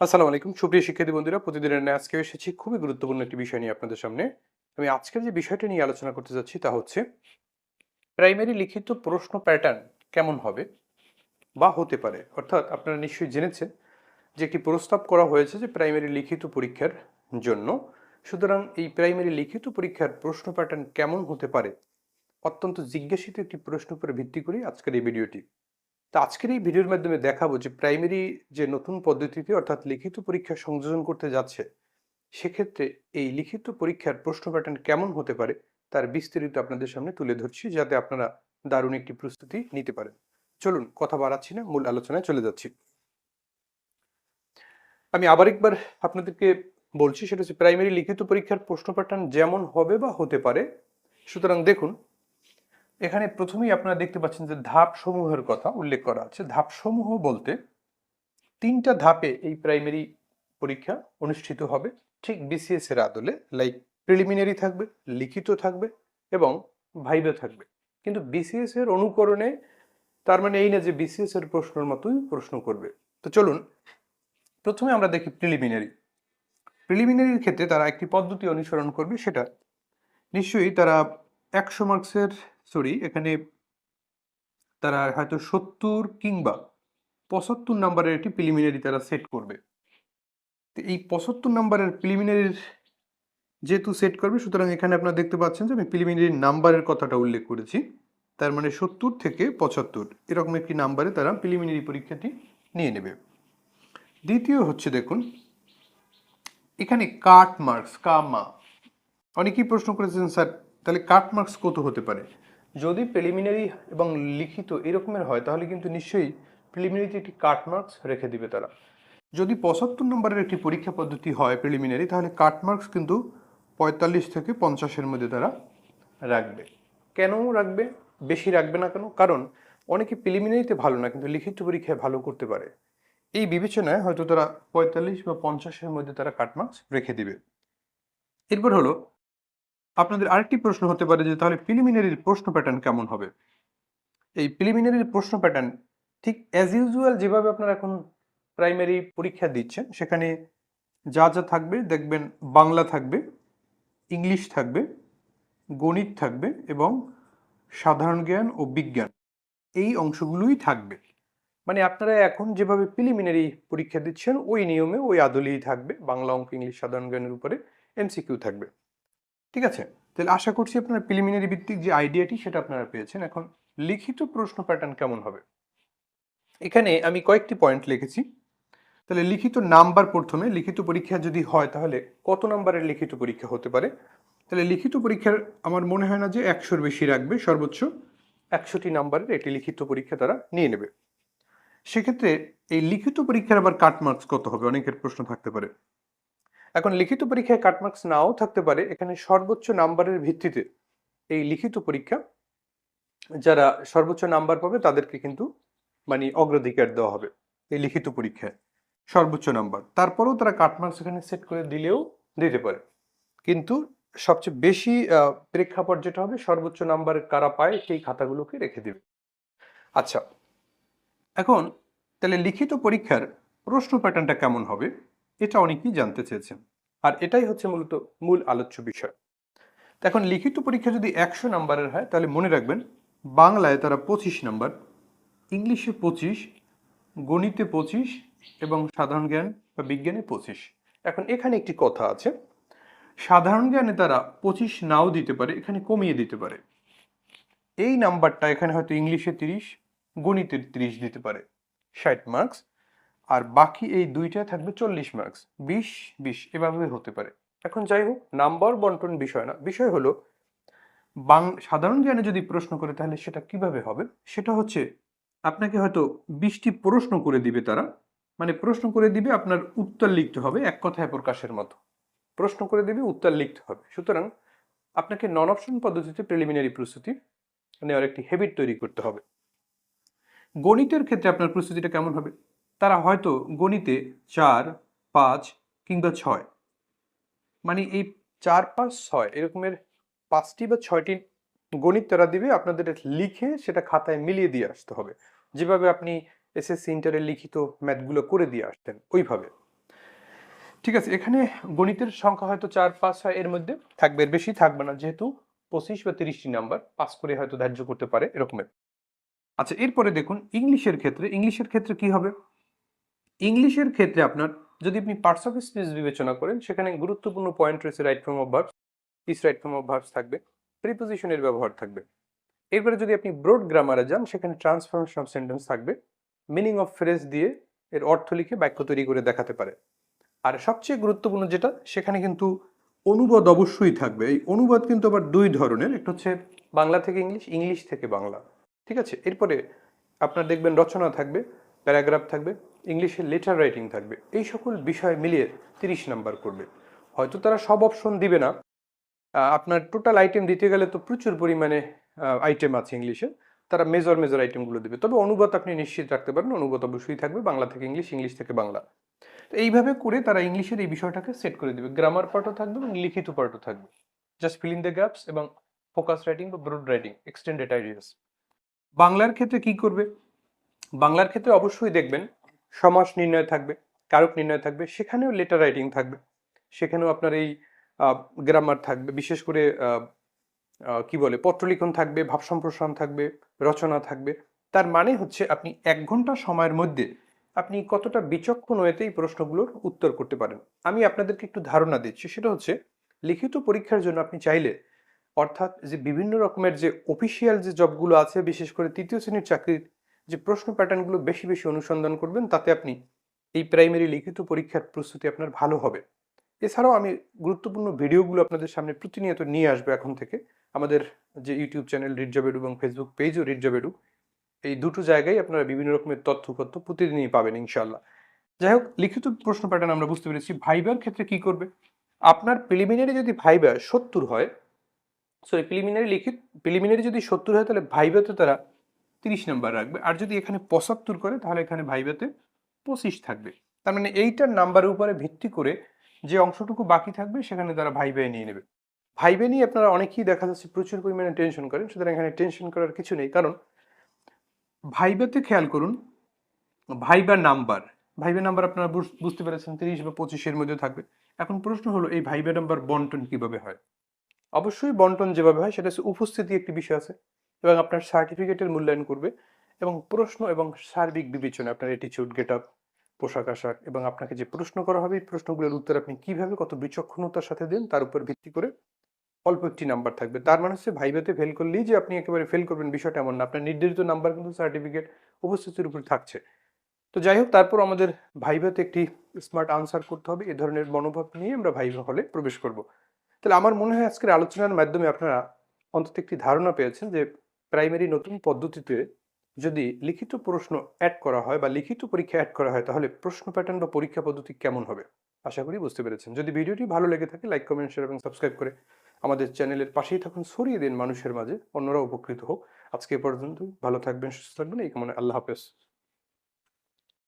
আসসালামু আলাইকুম। সুপ্রিয় শিক্ষার্থী বন্ধুরা, প্রতিদিনের ন্যায় আজকে এসেছি খুবই গুরুত্বপূর্ণ একটি বিষয় নিয়ে আপনাদের সামনে। আমি আজকের যে বিষয়টা নিয়ে আলোচনা করতে যাচ্ছি তা হচ্ছে, প্রাইমারি লিখিত প্রশ্ন প্যাটার্ন কেমন হবে বা হতে পারে? অর্থাৎ আপনারা নিশ্চয়ই জেনেছেন যে একটি প্রস্তাব করা হয়েছে যে প্রাইমারি লিখিত পরীক্ষার জন্য। সুতরাং এই প্রাইমারি লিখিত পরীক্ষার প্রশ্ন প্যাটার্ন কেমন হতে পারে? অত্যন্ত জিজ্ঞাসিত একটি প্রশ্ন উপরে ভিত্তি করে আজকের এই ভিডিওটি। তো আজকের এই ভিডিওর মাধ্যমে দেখাবো যে প্রাইমারি যে নতুন পদ্ধতিতে অর্থাৎ লিখিত পরীক্ষা সংযোজন করতে যাচ্ছে, সেক্ষেত্রে এই লিখিত পরীক্ষার প্রশ্ন প্যাটার্ন কেমন হতে পারে, তার বিস্তারিত আপনাদের সামনে তুলে ধরছি, যাতে আপনারা দারুণ একটি প্রস্তুতি নিতে পারেন। চলুন, কথা বাড়াচ্ছি না, মূল আলোচনায় চলে যাচ্ছি। আমি আবার একবার আপনাদেরকে বলছি, সেটা হচ্ছে প্রাইমারি লিখিত পরীক্ষার প্রশ্ন প্যাটার্ন যেমন হবে বা হতে পারে, সুতরাং দেখুন এখানে প্রথমেই আপনারা দেখতে পাচ্ছেন যে ধাপ সমূহের কথা উল্লেখ করা আছে। ধাপ সমূহ বলতে তিনটা ধাপে এই প্রাইমারি পরীক্ষা অনুষ্ঠিত হবে। ঠিক বিসিএস এর আদলে লাইক প্রিলিমিনারি থাকবে, লিখিত থাকবে এবং ভাইবে থাকবে। কিন্তু বিসিএস এর অনুকরণে, তার মানে এই না যে বিসিএস এর প্রশ্নের মতোই প্রশ্ন করবে। তো চলুন, প্রথমে আমরা দেখি প্রিলিমিনারি প্রিলিমিনারির ক্ষেত্রে তারা একটি পদ্ধতি অনুসরণ করবে, সেটা নিশ্চয়ই তারা একশো মার্কসের সরি, এখানে তারা হয়তো সত্তর কিংবা পঁচাত্তর নাম্বারের একটি প্রিলিমিনারি তারা সেট করবে। তো এই পঁচাত্তর নাম্বারের প্রিলিমিনারির যেহেতু সেট করবে, সুতরাং এখানে আপনারা দেখতে পাচ্ছেন যে আমি প্রিলিমিনারি নাম্বারের কথাটা উল্লেখ করেছি। তার মানে সত্তর থেকে পঁচাত্তর, এরকম একটি নাম্বারে তারা প্রিলিমিনারি পরীক্ষাটি নিয়ে নেবে। দ্বিতীয় হচ্ছে দেখুন, এখানে কাট মার্কস কামা অনেকেই প্রশ্ন করেছেন, স্যার, তাহলে কাট মার্কস কত হতে পারে? যদি প্রিলিমিনারি এবং লিখিত এরকমের হয়, তাহলে কিন্তু নিশ্চয়ই প্রিলিমিনারিতে একটি কাট মার্কস রেখে দিবে তারা। যদি পঁচাত্তর নম্বরের একটি পরীক্ষা পদ্ধতি হয় প্রিলিমিনারি তাহলে কাট মার্কস কিন্তু পঁয়তাল্লিশ থেকে পঞ্চাশের মধ্যে তারা রাখবে। কেন রাখবে? বেশি রাখবে না কেন? কারণ অনেকে প্রিলিমিনারিতে ভালো না, কিন্তু লিখিত পরীক্ষায় ভালো করতে পারে। এই বিবেচনায় হয়তো তারা পঁয়তাল্লিশ বা পঞ্চাশের মধ্যে তারা কাট মার্কস রেখে দিবে। এরপর হলো আপনাদের আরেকটি প্রশ্ন হতে পারে যে তাহলে প্রিলিমিনারির প্রশ্ন প্যাটার্ন কেমন হবে? এই প্রিলিমিনারির প্রশ্ন প্যাটার্ন ঠিক অ্যাজ ইউজুয়াল যেভাবে আপনারা এখন প্রাইমারি পরীক্ষা দিচ্ছেন, সেখানে যা যা থাকবে দেখবেন বাংলা থাকবে, ইংলিশ থাকবে, গণিত থাকবে এবং সাধারণ জ্ঞান ও বিজ্ঞান এই অংশগুলোই থাকবে। মানে আপনারা এখন যেভাবে প্রিলিমিনারি পরীক্ষা দিচ্ছেন ওই নিয়মে ওই আদলেই থাকবে, বাংলা অঙ্ক, ইংলিশ, সাধারণ জ্ঞানের উপরে এমসিকিউ থাকবে। ঠিক আছে? তাহলে আশা করছি আপনার প্রিলিমিনারি ভিত্তিক যে আইডিয়াটি সেটা আপনারা পেয়েছেন। এখন লিখিত প্রশ্ন প্যাটার্ন কেমন হবে? এখানে আমি কয়েকটি পয়েন্ট লিখেছি। তাহলে লিখিত নাম্বার প্রথমে, লিখিত পরীক্ষা যদি হয় তাহলে কত নাম্বারের লিখিত পরীক্ষা হতে পারে? তাহলে লিখিত পরীক্ষার আমার মনে হয় না যে একশোর বেশি রাখবে, সর্বোচ্চ একশোটি নাম্বারের একটি লিখিত পরীক্ষা তারা নিয়ে নেবে। সেক্ষেত্রে এই লিখিত পরীক্ষার আবার কাট মার্কস কত হবে? অনেকের প্রশ্ন থাকতে পারে। এখন লিখিত পরীক্ষায় কাটমার্কস নাও থাকতে পারে, এখানে সর্বোচ্চ নাম্বারের ভিত্তিতে এই লিখিত পরীক্ষা, যারা সর্বোচ্চ নাম্বার পাবে তাদেরকে কিন্তু মানে অগ্রাধিকার দেওয়া হবে এই লিখিত পরীক্ষায়, সর্বোচ্চ নাম্বার। তারপরেও তারা কাটমার্কস এখানে সেট করে দিলেও দিতে পারে। কিন্তু সবচেয়ে বেশি প্রেক্ষাপট যেটা হবে, সর্বোচ্চ নাম্বারের কারা পায় সেই খাতাগুলোকে রেখে দেবে। আচ্ছা এখন তাহলে লিখিত পরীক্ষার প্রশ্ন প্যাটার্নটা কেমন হবে? এটা অনেকেই জানতে চেয়েছেন। আর এটাই হচ্ছে মূলত মূল আলোচ্য বিষয়। এখন লিখিত পরীক্ষা যদি একশো নাম্বারের হয়, তাহলে মনে রাখবেন, বাংলায় তারা পঁচিশ নাম্বার, ইংলিশে পঁচিশ, গণিতে পঁচিশ এবং সাধারণ জ্ঞান বা বিজ্ঞানে পঁচিশ। এখন এখানে একটি কথা আছে, সাধারণ জ্ঞানে তারা পঁচিশ নাও দিতে পারে, এখানে কমিয়ে দিতে পারে। এই নাম্বারটা এখানে হয়তো ইংলিশে তিরিশ, গণিতে তিরিশ দিতে পারে, ষাট মার্কস আর বাকি এই দুইটায় থাকবে চল্লিশ মার্কস বিশ বিশ, এভাবে হতে পারে। এখন যাই হোক নাম্বার বন্টন বিষয় না। বিষয় হলো, বাং, সাধারণ জ্ঞানে যদি প্রশ্ন করে তাহলে সেটা কীভাবে হবে? সেটা হচ্ছে, আপনাকে হয়তো বিশটি প্রশ্ন করে দিবে তারা। মানে প্রশ্ন করে দিবে আপনার উত্তর লিখতে হবে এক কথায় প্রকাশের মতো। প্রশ্ন করে দিবে, উত্তর লিখতে হবে। সুতরাং, আপনাকে নন অপশন পদ্ধতিতে প্রিলিমিনারি প্রস্তুতি নেওয়ার একটি হেবিট তৈরি করতে হবে। গণিতের ক্ষেত্রে আপনার প্রস্তুতিটা কেমন হবে? তারা হয়তো গণিতে চার, পাঁচ কিংবা ছয়। মানে এই চার, পাঁচ, ছয় এরকমের পাঁচটি বা ছয়টি গণিত তারা দিবে, আপনাদের লিখে সেটা খাতায় মিলিয়ে দিয়ে আসতে হবে। যেভাবে আপনি এসএসসি ইন্টারের লিখিত ম্যাথগুলো করে দিয়ে আসতেন ওইভাবে। ঠিক আছে, এখানে গণিতের সংখ্যা হয়তো চার, পাঁচ হয় এর মধ্যে থাকবে, এর বেশি থাকবে না, যেহেতু পঁচিশ বা তিরিশটি নাম্বার পাস করে হয়তো ধার্য করতে পারে, এরকমের। আচ্ছা এরপরে দেখুন, ইংলিশের ক্ষেত্রে ইংলিশের ক্ষেত্রে কি হবে? ইংলিশের ক্ষেত্রে আপনার, যদি আপনি পার্টস অফ স্পিচ বিবেচনা করেন, সেখানে গুরুত্বপূর্ণ পয়েন্ট রয়েছে right form of verbs is right form of verbs থাকবে প্রিপোজিশনের ব্যবহার থাকবে। এরপরে যদি আপনি ব্রড গ্রামারে যান, সেখানে ট্রান্সফরমেশন অফ সেন্টেন্স থাকবে মিনিং অফ ফ্রেজ দিয়ে এর অর্থ লিখে বাক্য তৈরি করে দেখাতে পারে। আর সবচেয়ে গুরুত্বপূর্ণ যেটা, সেখানে কিন্তু অনুবাদ অবশ্যই থাকবে। এই অনুবাদ কিন্তু আবার দুই ধরনের, একটা হচ্ছে বাংলা থেকে ইংলিশ ইংলিশ থেকে বাংলা। ঠিক আছে? এরপরে আপনার দেখবেন রচনা থাকবে প্যারাগ্রাফ থাকবে, ইংলিশে লেটার রাইটিং থাকবে। এই সকল বিষয় মিলিয়ে তিরিশ নাম্বার করবে। হয়তো তারা সব অপশন দিবে না। আপনার টোটাল আইটেম দিতে গেলে তো প্রচুর পরিমাণে আইটেম আছে ইংলিশে। তারা মেজর মেজর আইটেমগুলো দেবে। তবে অনুবাদ আপনি নিশ্চিত রাখতে পারেন, অনুবাদ অবশ্যই থাকবে, বাংলা থেকে ইংলিশ ইংলিশ থেকে বাংলা। তো এইভাবে করে তারা ইংলিশের এই বিষয়টাকে সেট করে দেবে। গ্রামার পার্টও থাকবে এবং লিখিত পার্টও থাকবে। Just fill in the gaps এবং ফোকাস রাইটিং বা ব্রড রাইটিং এক্সটেন্ডেড আইডিয়াস বাংলার ক্ষেত্রে কি করবে? বাংলার ক্ষেত্রে অবশ্যই দেখবেন, সমাস নির্ণয় থাকবে, কারক নির্ণয় থাকবে, সেখানেও লেটার রাইটিং থাকবে, সেখানেও আপনার এই গ্রামার থাকবে, বিশেষ করে কি বলে, পত্রলিখন থাকবে, ভাব সম্প্রসারণ থাকবে, রচনা থাকবে, তার মানে হচ্ছে আপনি এক ঘণ্টা সময়ের মধ্যে আপনি কতটা বিচক্ষণ হয়েতে এই প্রশ্নগুলোর উত্তর করতে পারেন। আমি আপনাদেরকে একটু ধারণা দিচ্ছি, সেটা হচ্ছে লিখিত পরীক্ষার জন্য আপনি চাইলে, অর্থাৎ যে বিভিন্ন রকমের যে অফিসিয়াল যে জবগুলো আছে, বিশেষ করে তৃতীয় শ্রেণির চাকরির যে প্রশ্ন প্যাটার্নগুলো বেশি বেশি অনুসন্ধান করবেন, তাতে আপনি এই প্রাইমারি লিখিত পরীক্ষার প্রস্তুতি আপনার ভালো হবে। এছাড়াও আমি গুরুত্বপূর্ণ ভিডিওগুলো আপনাদের সামনে প্রতিনিয়ত নিয়ে আসব এখন থেকে। আমাদের যে ইউটিউব চ্যানেল রিডজবেডু এবং ফেসবুক পেজও রিডজবেডু এই দুটো জায়গায় আপনারা বিভিন্ন রকমের তথ্যপত্র প্রতিদিনই পাবেন ইনশাল্লাহ যাই হোক, লিখিত প্রশ্ন প্যাটার্ন আমরা বুঝতে পেরেছি। ভাইবার ক্ষেত্রে কি করবে? আপনার প্রিলিমিনারি যদি ভাইবা সত্তর হয় সরি প্রিলিমিনারি লিখিত প্রিলিমিনারি যদি সত্তর হয়, তাহলে ভাইবাতে তারা তিরিশ নাম্বার রাখবে। আর যদি এখানে পঁচাত্তর করে, তাহলে এখানে ভাইবাতে পঁচিশ থাকবে। তার মানে এইটার নাম্বারের উপরে ভিত্তি করে যে অংশটুকু বাকি থাকবে, সেখানে তারা ভাইবে নিয়ে নেবে। ভাইবে নিয়ে আপনারা অনেকেই দেখা যাচ্ছে প্রচুর পরিমাণে টেনশন করেন, সুতরাং এখানে টেনশন করার কিছু নেই। কারণ ভাইবাতে খেয়াল করুন, ভাইবা নাম্বার ভাইবা নাম্বার আপনারা বুঝ- বুঝতে পেরেছেন, তিরিশ বা পঁচিশের মধ্যে থাকবে। এখন প্রশ্ন হলো, এই ভাইবা নাম্বার বন্টন কীভাবে হয়? অবশ্যই বন্টন যেভাবে হয়, সেটা হচ্ছে উপস্থিতি একটি বিষয় আছে। এবং আপনার সার্টিফিকেটের মূল্যায়ন করবে এবং প্রশ্ন এবং সার্বিক বিবেচনা আপনার অ্যাটিচিউড গেট আপ পোশাক, আশাক এবং আপনাকে যে প্রশ্ন করা হবে, এই প্রশ্নগুলোর উত্তর আপনি কীভাবে, কত বিচক্ষণতার সাথে দেন, তার উপর ভিত্তি করে অল্প একটি নাম্বার থাকবে। তার মানে হচ্ছে ভাইভাতে ফেল করলেই যে আপনি একেবারে ফেল করবেন বিষয়টা এমন না। আপনার নির্ধারিত নাম্বার কিন্তু সার্টিফিকেট উপস্থিতির উপর থাকছে। তো যাই হোক, তারপর আমাদের ভাইভাতে একটি স্মার্ট আনসার করতে হবে। এ ধরনের মনোভাব নিয়ে আমরা ভাইভা হলে প্রবেশ করব। তাহলে আমার মনে হয় আজকের আলোচনার মাধ্যমে আপনারা অন্তত একটি ধারণা পেয়েছেন যে প্রাইমারি নতুন পদ্ধতিতে যদি লিখিত প্রশ্ন অ্যাড করা হয় বা লিখিত পরীক্ষা অ্যাড করা হয়, তাহলে প্রশ্ন প্যাটার্ন বা পরীক্ষা পদ্ধতি কেমন হবে? আশা করি বুঝতে পেরেছেন। যদি ভিডিওটি ভালো লেগে থাকে লাইক কমেন্ট শেয়ার এবং সাবস্ক্রাইব করে আমাদের চ্যানেলের পাশেই থাকুন, ছড়িয়ে দিন মানুষের মাঝে। অন্যরা উপকৃত হোক। আজকে পর্যন্ত ভালো থাকবেন, সুস্থ থাকবেন। এই কামনে আল্লাহ হাফেজ।